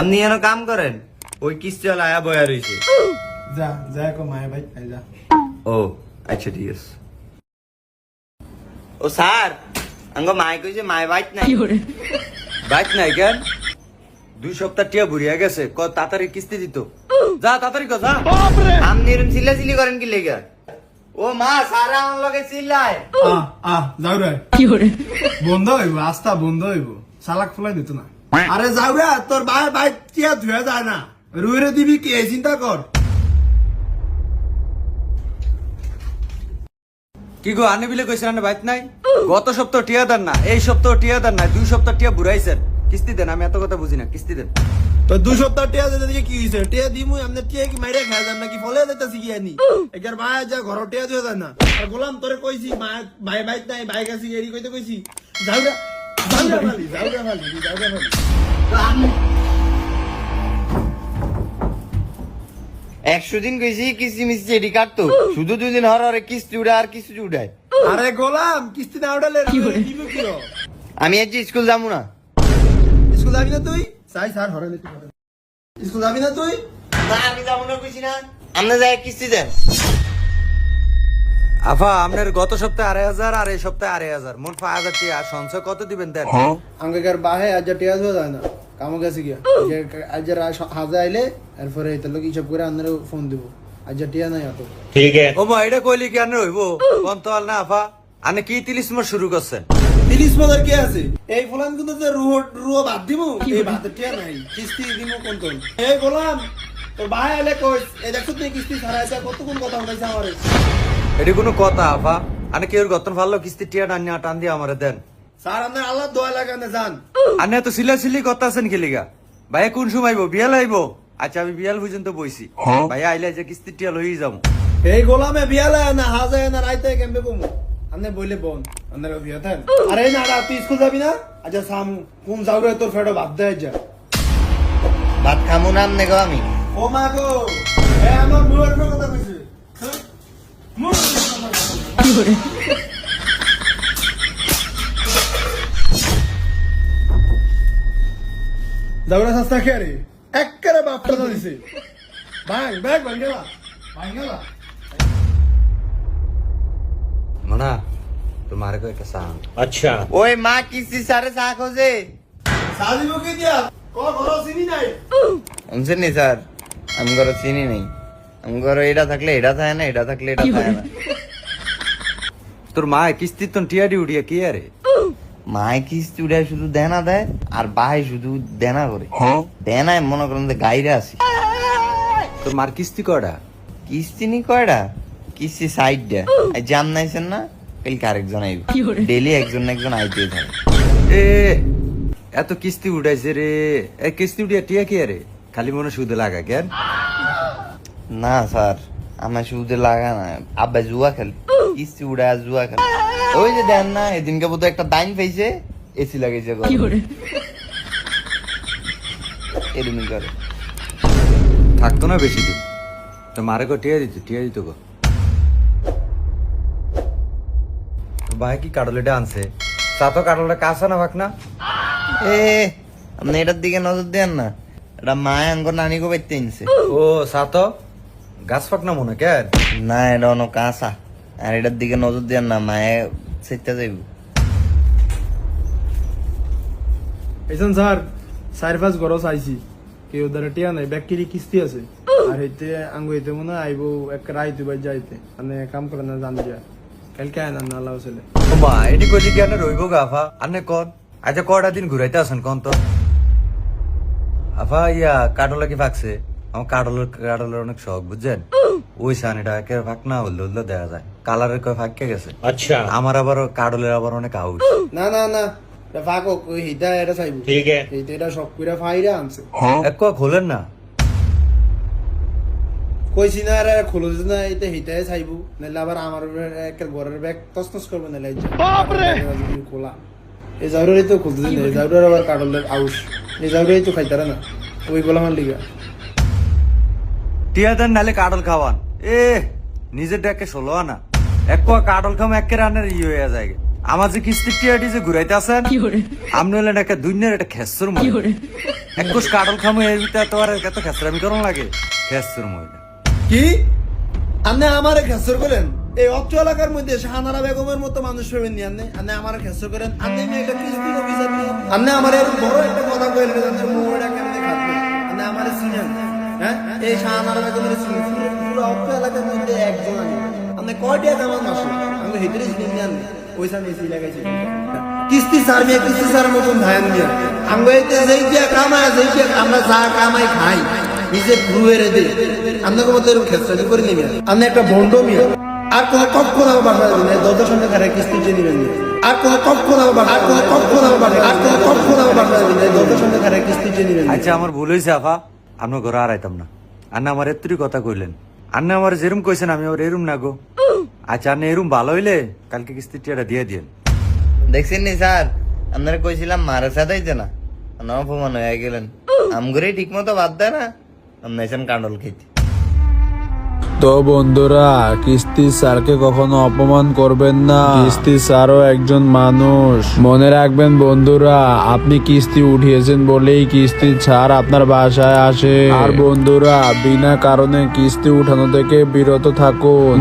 আপনি এনে কাম করেন। ওই কিস্তিওয়ালা আয়া বয়া রইছে। যা যা কো মায় ভাই যা। ও আচ্ছা ঠিক আছে। ও স্যার আঙ্গ মাই কইছে মাই বাইক নাই। বাইক নাই কেন? দুই সপ্তাহ টিয়া বুড়িয়া গেছে ক তাড়াতাড়ি কিস্তি দিত। যা তাড়াতাড়ি ক যা। আপনি এরম চিল্লাচিল্লি করেন কি লেগে? ও মা স্যার আমার লগে চিল্লায়। আহ আহ যাও রে। বন্ধ হইব আস্তা বন্ধ হইব। সালাক ফুলাই দিত না। আরে যাও রে তোর ভাই ভাই টিয়া ধুয়ে যায় না। রুইরে দিবি কি চিন্তা কর। কি গো আনে বিলে কইছেন আনে বাইক নাই? গত সপ্তাহ টিয়া দেন না এই সপ্তাহ টিয়া দেন না দুই সপ্তাহ টিয়া বুড়াইছেন। কিস্তি দেন আমি এত কথা বুঝি না কিস্তি দেন। তো দুই সপ্তাহ টিয়া দিতে দিকে কি হইছে? টিয়া দিমু এমনি টিয়া কি মাইরে খায় যান নাকি? ফলে দিতেছি কি আনি? একার ভাই যা ঘর টিয়া ধুয়ে যায় না। আর গোলাম তোরে কইছি মা- ভাই ভাই নাই ভাই কাছে এরি কইতে কইছি? যাও একশো দিন কইছি কিস্তি মিস্তি এডি কাটতো শুধু হর হরে কিস্তি উড়ায় আর কিস্তি উড়ায় আরে গোলাম কিস্তি না উঠালে? আমি আজ স্কুল যাব না। স্কুল যাবি না তুই? চাই স্যার হরে নিতে স্কুল যাবি না তুই? না আমি যাব না কইছি না। আপনি যাই কিস্তি দেন। আফা আপনার গত সপ্তাহে আড়াই হাজার আর এই সপ্তাহে আড়াই হাজার। মোট পাঁচ হাজার টিয়া। সঞ্চয় কত দিবেন দেন? হ্যাঁ। আগেকার বাহে হাজার টিয়া যায় না। কামো গেছে গিয়া। আজ হাজার আইলে এরপরে এটা লোক করে আপনার ফোন দিব। টিয়া নাই অত। ঠিক আছে। ও মা এটা কইলি কি হইব? তো না আফা। আনে কি তিলিশ মাস শুরু করছেন তিরিশ মাসের কি আছে? এই ফুলান কিন্তু যে রুহ রুহ বাদ দিব? টিয়া নাই। কিস্তি দিব কোন কোন এই গোলাম তোর ভাই এলে এই দেখছ তুই কিস্তি ছাড়াইছে কত কোন কথা উঠাইছে আমারে? এটি কোনো কথা আফা আনে কেউ গতন ভালো কিস্তি টিয়া টান টান দিয়ে আমারে দেন। স্যার আপনার আল্লাহ দোয়া লাগানে যান। আনে তো সিলা সিলি কথা আছেন কি লিগা? ভাই কোন সময় আইবো? বিয়াল আইবো? আচ্ছা আমি বিয়াল পর্যন্ত বইছি। ভাই আইলে যে কিস্তি টিয়া লই যাম এই গোলামে বিয়ালে না হাজে না রাইতে কেমবে কমু আনে বইলে বোন আন্দার বিয়া থান আরে না রা তুই স্কুল যাবি না? আচ্ছা সাম কোন যাও রে তোর ফেডো ভাত দেয় যা ভাত খামু না আপনি গো আমি? ও মা গো এ আমার মুড়ের কথা কইছে। হ্যাঁ? মুড়ের কথা কইছে। দাউড়া সস্তা খেয়ে রে একেবারে বাপটা তো দিছে ভাঙ ব্যাগ ভাঙ গেলা ভাঙ গেলা মনা তোমার কো একটা সান अच्छा ওই মা কিস্তি সারে চা খোঁজে সাজি মুখে দিয়া ক ঘর চিনি নাই শুনছেন নি স্যার আমি ঘরে চিনি নেই আমি ঘরে এটা থাকলে এটা থাকে না এটা থাকলে এটা থাকে না। তোর মা তো টিয়াডি উড়িয়া কি আরে? মায় কিস্তি উঠায় শুধু দেনা দেয় আর বাই শুধু দেনা করে। দেনায় মনে করেন যে গাইরে আসি তোর মার কিস্তি কয়টা কিস্তি নি কয়টা কিস্তি সাইড দেয় জান নাইছেন না? কালকে আরেকজন আইব। ডেলি একজন না একজন আইতে থাকে। এ এত কিস্তি উঠাইছে রে। এ কিস্তি উঠিয়া টিয়া কি আরে? খালি মনে শুধু লাগা কেন? না স্যার। আমার শুধু লাগা না। আব্বা জুয়া খেলে। কিস্তি আর জুয়া খেলে। ওই যে দেন না এদিনকে বোধহয় একটা দাইন পাইছে এসি লাগাইছে ঘরে। এরকমই করে? থাকতো না বেশি দিন। তো মারে কো টিয়া দিত টিয়া দিত গো ভাই কি কাটলেটা আনছে? তা তো কাটলটা কাঁচা না ভাগ না? এ আপনি এটার দিকে নজর দেন না। এটা মায় আঙ্গ নানি গো বাইতে আনছে। ও সাত গাছ ফাক না মনে কেন না এটা অন্য কাঁচা। আর এটার দিকে নজর দেন না মায়ে সেটা যাইব। এইজন স্যার চার পাঁচ ঘর চাইছি। কেউ ধরে টিয়া নাই ব্যাকটেরি কিস্তি আছে। আর হইতে আঙ্গু হইতে মনে হয় আইবো এক রাইতে বাই যাইতে। মানে কাম করে না জান দিয়া। কালকে আয় না না আল্লাহ ছেলে। ও মা এটি কইলি কেন রইব গা আফা? আনে কন আচ্ছা কটা দিন ঘুরাইতে আসেন কন তো? আফা ইয়া কাটলা কি ফাকছে আমার কাডলের কাডলের অনেক শখ বুঝছেন? ওই না দেওয়া যায়। কালারের কয়ে গেছে? আচ্ছা। আমার আবার কাডলের আবার অনেক আউট না না না হ্যাঁ। আবার আমার একটা খোলা। এই তো আউট এই খাইতারা না। ওই গোলামার লিগা। টিয়া দেন নালে কাটল খাওয়ান। এ নিজের ডেকে ষোলো আনা। এক কোয়া কাটল খাম একে রানের ই হয়ে যায় আমার যে কিস্তির টিয়াটি যে ঘুরাইতে আসেন আপনি হলেন একটা দুনিয়ার একটা খেসর মহিলা। এক কোষ কাটল খামো এর ভিতরে তো আর এত খেসরামি করুন লাগে খেসর মহিলা। কি? আপনি আমারে খেসর করেন? এই অত্র এলাকার মধ্যে শাহানারা বেগমের মতো মানুষ পাবেন নি আপনি? আপনি আমারে খেসর করেন? আপনি একটা কিস্তি অফিসার আপনি আমার এরকম বড় একটা কথা কইলেন আপনি মোড়টা কেমনে খাবেন আপনি আমারে হ্যাঁ এই শাহানারা বেগমের মধ্যে একজন আমি। আপনি কয়টা কামান মাসে? আমি ভিতরে চিনেন নি আপনি ওইসা মেসি লাগাইছি কিস্তি স্যার মেয়ে, কিস্তি স্যার মতন ধ্যান দিয়া আমরা যেই দিয়া কামায়, যেই দিয়া আমরা যা কামাই খাই, নিজে ঘুরে দে। আপনাকে মতো এরকম করে আপনি একটা আর কোনো আমার বাসা দরজার খারাপ কিস্তি দিয়ে আর কোনো আমার আর কোনো আমার বাসা আর কোনো আমার বাসা দরজার খারাপ কিস্তি দিয়ে আচ্ছা আমার ভুল হয়েছে আফা আপনার ঘরে আর আইতাম না। আন্না আমার এত্রি কথা কইলেন। আন্না আমার যেরম কইছেন আমি ওর এরম না গো। আচ্ছা আন্না এরুম ভালো হইলে কালকে কিস্তির টিয়াটা দিয়ে দিয়েন। দেখছেন নি স্যার? আপনারা কইছিলাম মারা সাদাইতে না। অপমান হয়ে গেলেন। আমগুরে ঠিক মতো বাদ দেয় না। আপনি কাণ্ডল খেতে। তো বন্ধুরা, কিস্তি স্যারকে কখনো অপমান করবেন না। কিস্তি স্যারও একজন মানুষ। মনে রাখবেন বন্ধুরা, আপনি কিস্তি উঠিয়েছেন বলেই কিস্তি ছাড় আপনার বাসায় আসে। আর বন্ধুরা, বিনা কারণে কিস্তি উঠানো থেকে বিরত থাকুন।